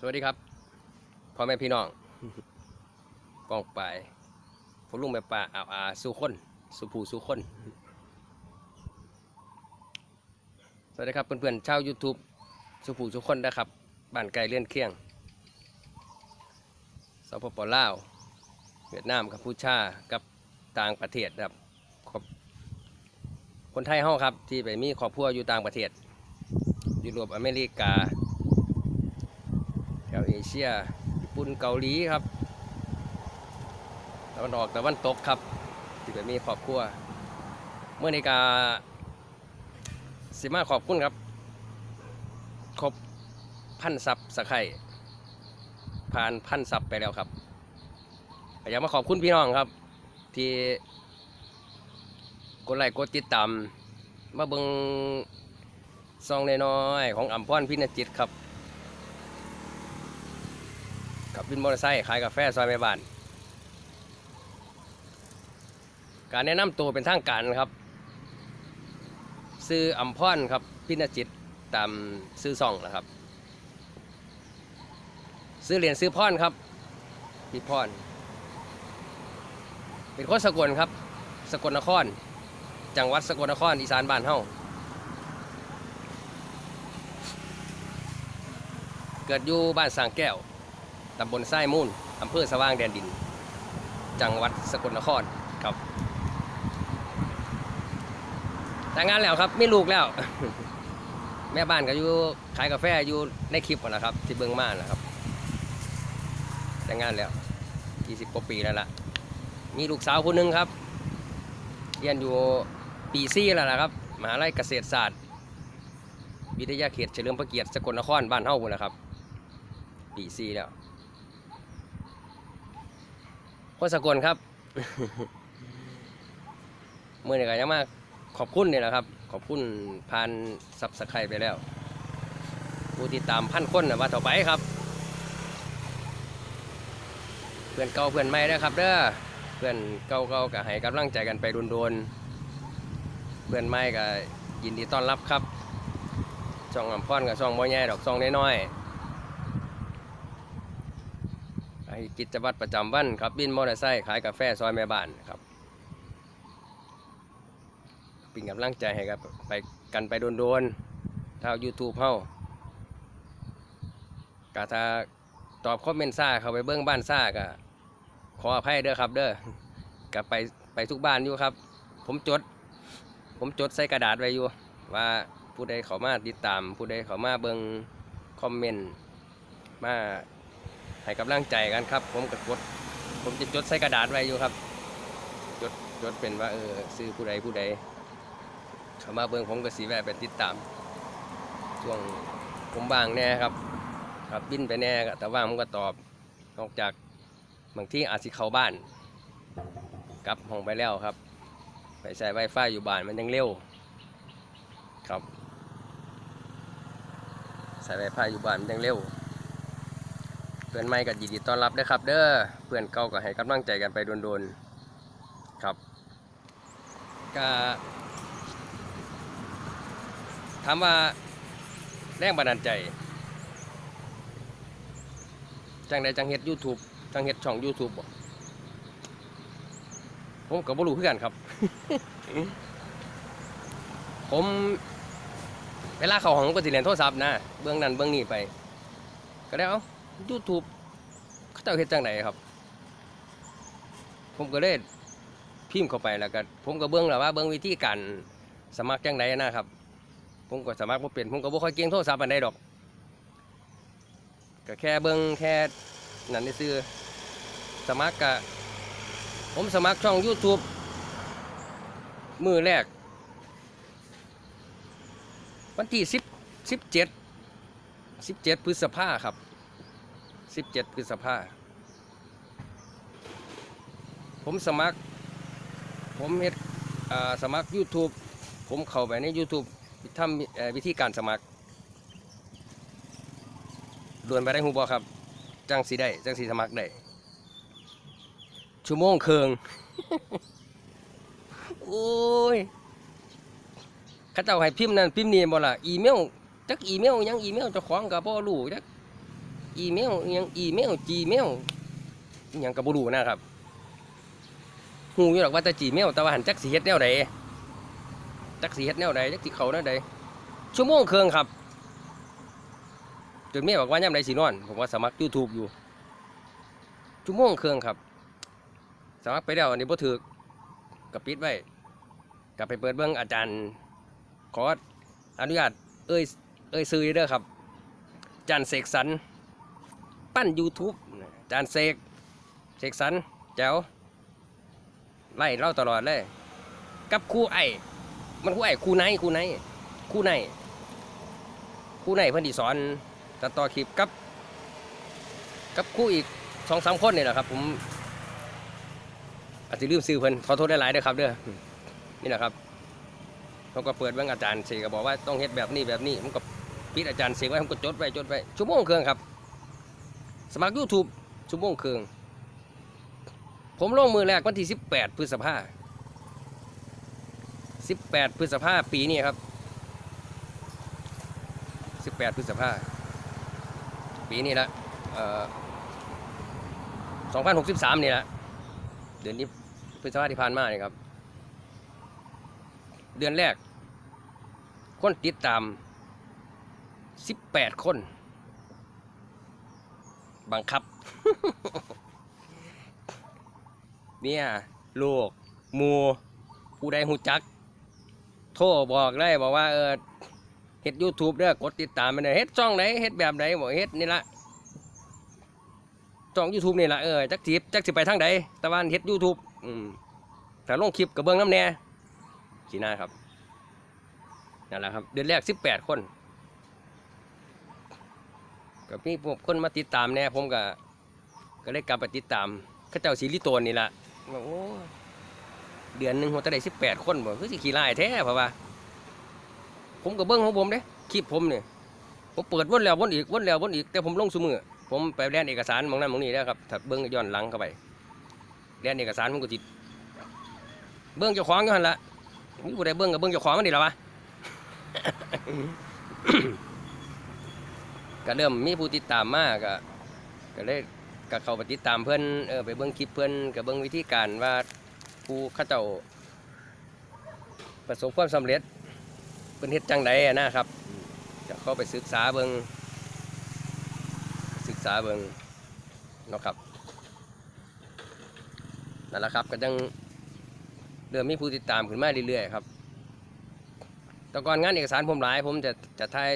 สวัสดีครับพ่อแม่พี่น้องกองไปพลุงแม่ป่าอาอาสู่คนสู่ผู้สู่คน สวัสดีครับเพื่อนๆชาว YouTube สู่ผู้สู่คนนะครับบ้านไกลเลื่อนเคียงสปปลาวเวียดนามกับพูชากับต่างประเทศครับขอบคนไทยเฮาครับที่ไปมีครอบครัวอยู่ต่างประเทศยุโรปอเมริกา เอเชียญี่ปุ่นเกาหลีครับตะวันออกตะวันตกครับที่ไปมีครอบครัวเมื่อในกาสิมาขอบคุณครับ ครบพันซับสะไข่ผ่านพันซับไปแล้วครับอยากมาขอบคุณพี่น้องครับ ที่กดไลค์กดติดตามมาเบิงซองน้อยๆของอัมพรพินจิตครับ กับ วินมอเตอร์ไซค์ขายกาแฟซอยแม่บ้าน การแนะนำตัวเป็นทางการครับ ซื้ออัมพรครับ พินจิตตามซื้อซองนะครับ ซื้อเหรียญซื้อพรครับพี่พรเป็นคนสกลครับ สกลนคร จังหวัดสกลนครอีสานบ้านเฮาเกิดอยู่บ้านสางแก้ว ตำบลไส้มูลอำเภอสว่างแดนดิน จังหวัดสกลนครครับแต่งงานแล้วครับมีลูกแล้ว แม่บ้านก็อยู่ขายกาแฟอยู่ในคลิปนั่นแหละครับ ที่เบื้องมานะครับ แต่งงานแล้ว20กว่าปีแล้วล่ะ มีลูกสาวคนหนึ่งครับเรียนอยู่ปีซี่แล้วล่ะครับมหาลัยเกษตรศาสตร์ วิทยาเขตเฉลิมพระเกียรติสกลนครบ้านเฮาพุ่นนะครับ ปีซี่แล้ว คสกลครับเมื่อไหร่ก็ยังมากขอบคุณเนี่ยนะครับ ขอบคุณผ่านซับสไครไปแล้ว ผู้ติดตามพันคนนะว่าต่อไปครับ เพื่อนเก่าเพื่อนใหม่นะครับเด้อเพื่อนเก่าๆก็ให้กำลังใจกันไปโดนๆเพื่อนใหม่ก็ยินดีต้อนรับครับช่องอำพรกับช่องบ่ใหญ่ดอกช่องน้อยๆ ไอ้ กิจวัตรประจำวันครับบินมอเตอร์ไซค์ขายกาแฟซอยแม่บ้านครับเป็นกำลังใจให้กับไปกันไปโดนๆทางยูทูบเฮากาถ้าตอบคอมเมนต์ซ่าเขาไปเบิ้งบ้านซ่าก็ขออภัยเด้อครับเด้อกับไปไปทุกบ้านอยู่ครับ ผมจด ผมจดใส่กระดาษไว้อยู่ ว่าผู้ใดเขามาติดตาม ผู้ใดเขามาเบิ้งคอมเมนต์มา ให้กำลังใจกันครับ ผมก็กด ผมจะจดใส่กระดาษไว้อยู่ครับ จดจดเป็นว่าเออซื้อผู้ใดผู้ใดเขามาเบิ่งผมก็สีแวะไปติดตาม ช่วงผมบางแน่ครับ ครับบินไปแน่แต่ว่าผมก็ตอบนอกจากบางที่อาจสิเข้าบ้านกลับห้องไปแล้วครับ ไปใช้ไวไฟอยู่บ้านมันยังเร็ว ครับใช้ไวไฟอยู่บ้านมันยังเร็ว เพื่อนใหม่ก็ยินดีต้อนรับด้วยครับ เด้อเพื่อนเก่าก็ให้กำลังใจกันไปโดนๆครับก็ถามว่าแรงบันดาลใจจังใดจังเฮ็ด YouTube จังเฮ็ดช่อง YouTube บ่ผมก็บ่รู้คือกันครับ ผมเวลาเข้าห้องผมก็สิเล่นโทรศัพท์นะ เบื้องนั้นเบื้องนี้ไป ก็ได้เอา YouTube เขาเจ้าเฮ็ดจังไดครับ ผมก็เลยพิมพ์เข้าไปแล้วก็ผมก็เบิ่งแล้วว่าเบิ่งวิธีการสมัครจังไดนะครับ ผมก็สมัครบ่เป็นผมก็บ่ค่อยเก่งโทรศัพท์ปานใดดอกก็แค่เบิ่งแค่นั่นซื่อสมัครก็ผมสมัครช่อง YouTube มือแรก วันที่10 17 17พฤษภาครับ 17พฤษภาผมสมัคร ผมเฮ็ดอ่าสมัคร YouTube ผมเข้าไปใน YouTube ทำเอ่อวิธีการสมัครดวนไปได้ฮูบอครับ จังสีได้ จังสีสมัครได้ ชั่วโมงเคืองโอ้ยเข้าเจ้าให้พิมพ์นั่นพิมพ์นี่บ่ล่ะ อีเมลจักอีเมลหยังอีเมลเจ้าของกับบ่รู้จัก อีเมลยังอีเมลจีเมลยังก็บ่รู้นะครับฮู้อยู่หรอกว่าแต่จีเมลแต่ว่าหันจักสิเฮ็ดแนวใดจักสิเฮ็ดแนวใดจักสิเขาแนวใดชั่วโมงเครึ่องครับจนแม่บอกว่ายามใดสินอน ผมว่าสมัคร YouTube อยู่ชั่วโมงเครึ่องครับ สมัครไปแล้วอันนี้บ่ถูกก็ปิดไว้ก็ไปเปิดเบิ่งอาจารย์ขออนุญาตเอ้ยเอ้ยซื้อเด้อครับจานเสกสรร ปั้น YouTube จานเสกเสกสรรแจ๋วไล่เล่าตลอดเลย กับครูไอ้มันครูไอ้ครูไหนครูไหนครูไหนครูไหนเพิ่อนที่สอนตัดต่อคลิปกับ กับครูอีกสองสามคนนี่แหละครับ ผมอาจจะลืมซื้อเพิ่อนขอโทษหลายๆเด้อครับเด้อนี่แหละครับเขาก็เปิดเบิ่งอาจารย์เสกก็บอกว่าต้องเฮ็ดแบบนี้แบบนี้มันก็ปิดอาจารย์เสกไว้ผมก็จดไว้จดไว้ชั่วโมงเครึ่องครับ มัคร YouTube ชั่วโมงครึ่งผมลงมือแรกวันที่ 18 พฤษภา18 พฤษภาปีนี้ครับ 18 พฤษภาปีนี้ละ2063 นี่ละเดือนนี้พฤษภาที่ผ่านมานี่ครับ เดือนแรก คนติดตามสิบแปดคน บังคับ เนี่ย ลูกมูผู้ใดหูจัก โทรบอกเลยบอกว่าเออเฮ็ด YouTube เด้อกดติดตามมันเด้อเฮ็ดช่องไหนเฮ็ดแบบไหนบอกเฮ็ดนี่ละช่อง YouTube นี่ละเออจักสิบจักสิไปทางใดแต่ว่าเฮ็ด YouTube อืมถ้าลงคลิปกับเบิ่งน้ำแน่สีหน้าครับนั่นแหละครับ เดือนแรกสิบแปดคน กับนี่ผมคนมาติดตามแน่ผมก็ก็เลยกลับไปติดตามข้าเจ้าสีลิโตนนี่แหละโอ้เดือนหนึ่งผมจะได้สิบแปดคนบ่คือสิขี้ลายแท้เพราะว่าผมก็เบิ้งของผมเด้คลิปผมเนี่ยผมเปิดวนแล้ววนอีกวนแล้ววนอีกแต่ผมลงสมือผมไปแลนเอกสารมองนั้นมองนี้แล้วครับถ้าเบิ้งย้อนหลังเข้าไปแลนเอกสารผมก็จิตเบิ้งเจ้าของอยู่หันละมีผู้ใดเบิ้งกับเบิ้งเจ้าของมันดีหรอวะ ก็เริ่มมีผู้ติดตามมากก็ก็เลยก็เขาไปติดตามเพื่อนเออไปเบิ่งคลิปเพื่อนก็เบิ่งวิธีการว่าผู้ข้าเจ้าประสบความสำเร็จเป็นเฮ็ดจังไดอะนะครับจะเข้าไปศึกษาเบิ่งศึกษาเบิ่งนะครับนั่นแหละครับก็จังเริ่มมีผู้ติดตามขึ้นมาเรื่อยๆครับแต่ก่อนงานเอกสารผมหลายผมจะจะถ่าย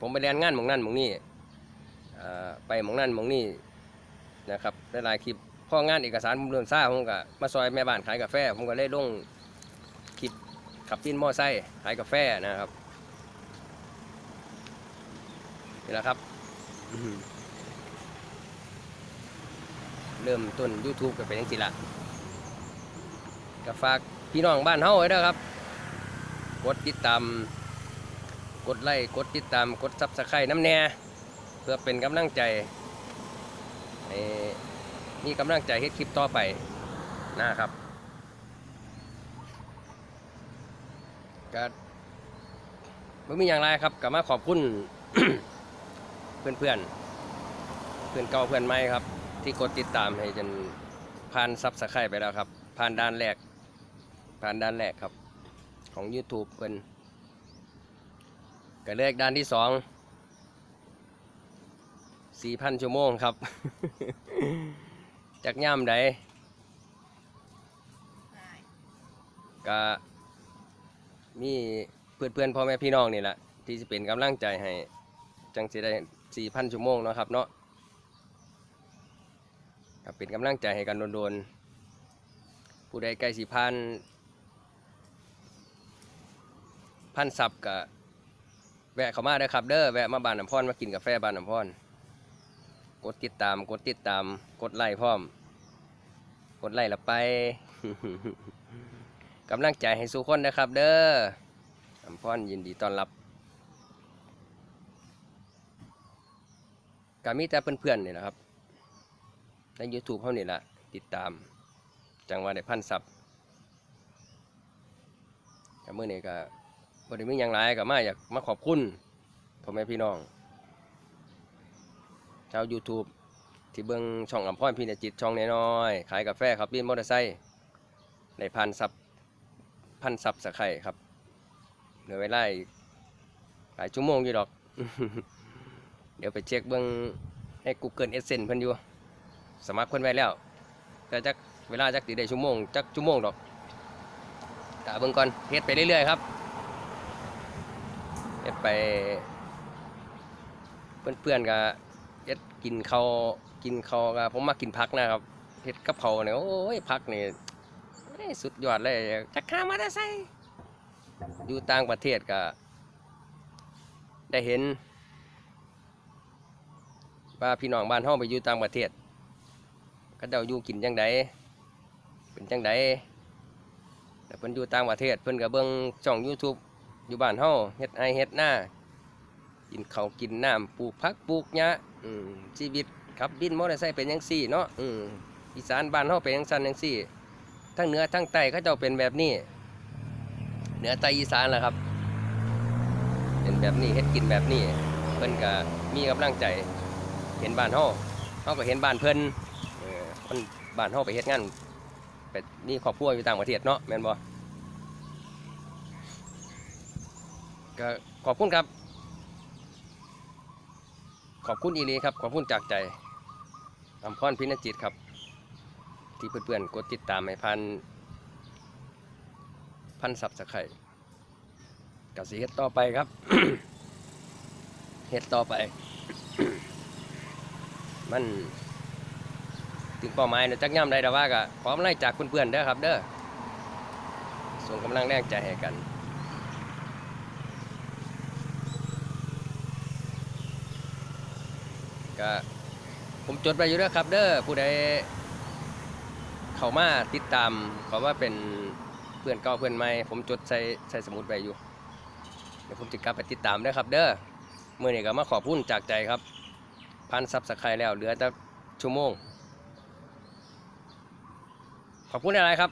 ผมไปเรียนงานมองนั่นมองนี่ไปมองนั่นมองนี่นะครับหลายคลิปพ่องานเอกสารผมเริ่มซ่าผมก็มาซอยแม่บ้านขายกาแฟ ผมก็เลยลงคลิปขับวินมอไซค์ขายกาแฟนะครับนี่แหละครับ เริ่มต้น YouTube ก็เป็นย่างนี้ละก็ฝากพี่น้องบ้านเฮาไว้ด้วยครับ กดติดตาม กดไลค์กดติดตามกดซับสไครต์น้ำแน่เพื่อเป็นกำลังใจใมีกำลังใจเฮ็ดคลิปต่อไปนะครับก็ไม่มีอย่างไรครับก็มาขอบคุณเพื่อนเพื่อนเพื่อนเก่าเพื่อนใหม่ครับ ที่กดติดตามให้จนผ่านซับสไครต์ไปแล้วครับ ผ่านด้านแรก ผ่านด้านแรกครับ ของ YouTube เพิ่น ก็เลขด้านที่สองสี่พันชั่วโมงครับ จากย่ามใดก็มีเพื่อนเพื่อนพ่อแม่พี่น้องนี่แหละที่จะเป็นกำลังใจให้ จังสิได้สี่พันชั่วโมงเนาะครับเนาะก็เป็นกำลังใจให้กันโดนๆผู้ใดใกล้สี่พันพันซับก็ แวะเข้ามาเด้ครับเด้อแวะมาบ้านน้ำพรมากินกาแฟบ้านน้ำพรกดติดตาม กดติดตาม กดไลค์พร้อม กดไลค์ละไปกำลังใจให้สู้คนนะครับ เด้อน้ำพรยินดีต้อนรับก็มีแต่เพื่อนๆนี่แหละครับ ใน YouTube เขานี่แหละติดตาม จังหวะได้พันซับกับมื่อนี้ก็ บริมีอย่างไรก็มาอยากมาขอบคุณพ่อแม่พี่น้อง ชาว YouTube ที่เบิ่งช่องอำพรพินจิตช่องน้อยๆขายกาแฟครับบินมอเตอร์ไซค์ในพันซับพันซับสะไข่ครับเหลือเวลาอีกหลายชั่วโมงอยู่ดอก เดี๋ยวไปเช็คเบิ่งให้ Google Adsense เพิ่นอยู่ สมัครเพิ่นไว้แล้ว แต่จักเวลาจักสิได้ชั่วโมงจักชั่วโมงดอกกะเบิ่งก่อนเฮ็ดไปเรื่อยๆครับ ฮ็ดไป เพื่อนๆก็เฮ็ดกินข้าวกินข้าวก็ผมมากินผักนะครับเฮ็ดกับเขาเนี่ยโอ้ยผักนี่สุดยอดเลยจักข้ามาได้ใส่อยู่ต่างประเทศก็ ได้เห็น ว่าพี่น้องบ้านเฮาไปอยู่ต่างประเทศ ก็เจ้าอยู่กินจังไดเป็นจังไดแต่เพิ่นอยู่ต่างประเทศเพิ่นก็เบิ่งช่อง YouTube อยู่บ้านเฮาเฮ็ดไอเฮ็ดหน้ากินเขากินน้ำปลูกผักปลูกหญ้าอืมชีวิตขับบินมอเตอร์ไซค์เป็นจังซี่เนาะอีสานบ้านเฮาเป็นจังซั่นจังซี่ ทั้งเหนือทั้งใต้เขาเจ้าเป็นแบบนี้ เหนือใต้อีสานแหละครับ เป็นแบบนี้เฮ็ดกินแบบนี้ เพิ่นก็มีกำลังใจ เห็นบ้านเฮาเฮาก็เห็นบ้านเพิ่นเออมันบ้านเฮาไปเฮ็ดงานไปมีครอบครัวอยู่ต่างประเทศเนาะแม่นบ่ ก็ขอบคุณครับ ขอบคุณอีหลีครับ ขอบคุณจากใจอำพรพินจิตครับ ที่เพื่อนๆกดติดตามให้พันพันสับสะไข่กับสีเฮ็ดต่อไปครับเฮ็ดต่อไป มันถึงเป้าหมายเนะจักย่ำได้แต่ว่าก็ขอกำลังจากเพื่อนๆเด้อครับ เด้อส่งกำลังแรงใจให้กัน ก็ผมจดไปอยู่แล้วครับ เด้อผู้ใดเขามาติดตามเขาว่าเป็นเพื่อนเก่าเพื่อนใหม่ผมจดใส่ใส่สมุดไว้อยู่เดี๋ยวผมจะกลับไปติดตามเด้ครับ เด้อเมื่อนี้ก็มาขอบคุณจากใจครับพันซับสไครแล้วเหลือแต่ชั่วโมง ขอบคุณอะไรครับ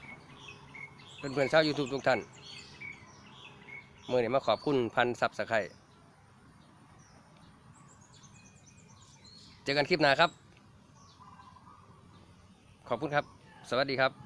เพื่อนๆชาวยูทูบทุกท่านเมื่อนี้มาขอบคุณพันซับสไคร เจอกันคลิปหน้าครับ ขอบคุณครับ สวัสดีครับ